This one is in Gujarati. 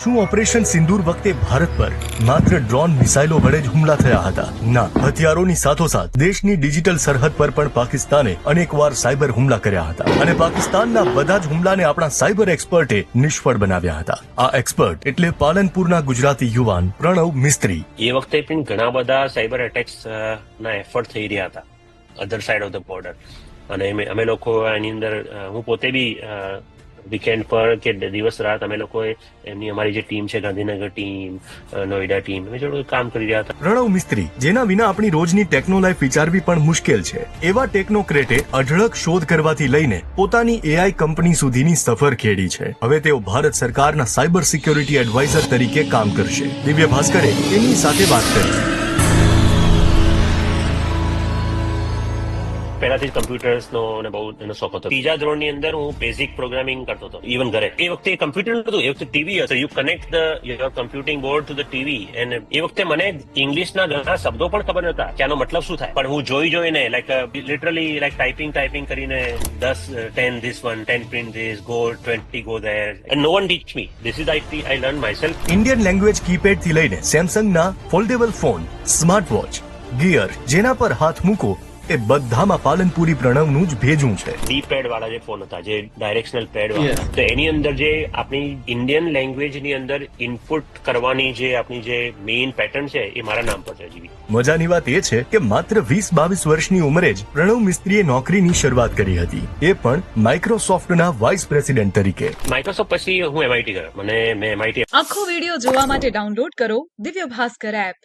શું ઓપરેશન સિંદૂર વખતે ભારત પર માત્ર ડ્રોન મિસાઇલો વડે જ હુમલા થયા હતા? ના, હથિયારોની સાથોસાથ દેશની ડિજિટલ સરહદ પર પણ પાકિસ્તાને અનેકવાર સાયબર હુમલા કર્યા હતા અને પાકિસ્તાનના બધા જ હુમલાને આપણા સાયબર એક્સપર્ટે નિષ્ફળ બનાવ્યા હતા. આ એક્સપર્ટ એટલે પાલનપુરના ગુજરાતી યુવાન પ્રણવ મિસ્ત્રી. એ વખતે પણ ઘણા બધા સાયબર એટેક્સ ના એફર્ટ થઈ રહ્યા હતા, other side of the border. અને અમે લોકો એની અંદર હું પોતે બી વીકેન્ડ પર કે દિવસ રાત અમે લોકોએ એમની અમારી જે ટીમ છે, ગાંધીનગર ટીમ નોઈડા ટીમ, અમે જોડે કામ કરી રહ્યા હતા. રણવ મિસ્ત્રી, જેના વિના આપણી રોજની ટેકનો લાઈફ વિચારવી પણ મુશ્કેલ છે. એવા ટેકનોક્રેટે અઢળક શોધ કરવાથી લઈને પોતાની એઆઈ કંપની સુધીની સફર ખેડી છે. હવે તેઓ ભારત સરકારના સાયબર સિક્યોરિટી એડવાઇઝર તરીકે કામ કરશે. દિવ્ય ભાસ્કરે એમની સાથે વાત કરી. પહેલાથી જ કમ્પ્યુટર્સનો અને બહુ એનો શોખ હતો. ત્રીજા ધોરણની અંદર હું બેઝિક પ્રોગ્રામિંગ કરતો હતો ઇવન ઘરે. એ વખતે કમ્પ્યુટર નતું, એ વખતે ટીવી હતું you connect the your computing board to the TV and એ વખતે મને ઇંગ્લિશના ઘણા શબ્દો પણ ખબર નતા કે આનો મતલબ શું થાય. પણ હું જોઈ જોઈને like literally like typing typing કરીને દસ ten this one ten print this go twenty go there and no one teach me this is I I learn myself Indian language કીપેડથી લઈને સેમસંગના foldable phone smart watch gear જેના પર હાથ મૂકો એ બધામાં પાલનપુરી પ્રણવનું જ ભેજું છે. ડી પેડ વાળા જે ફોન હતા જે ડાયરેક્શનલ પેડ વાળા. તો એની અંદર જે આપણી ઇન્ડિયન લેંગ્વેજની અંદર ઇનપુટ કરવાની જે આપણી જે મેઇન પેટર્ન છે એ મારા નામ પર છે જીવી મજાની વાત એ છે કે માત્ર વીસ બાવીસ વર્ષની ઉંમરે જ પ્રણવ મિસ્ત્રીએ નોકરીની શરૂઆત કરી હતી. એ પણ માઇક્રોસોફ્ટના વાઇસ પ્રેસિડેન્ટ તરીકે. માઇક્રોસોફ્ટ પછી હું એમઆઈટી ગયો મને મેં એમઆઈટી આખો વીડિયો જોવા માટે ડાઉનલોડ કરો દિવ્ય ભાસ્કર એપ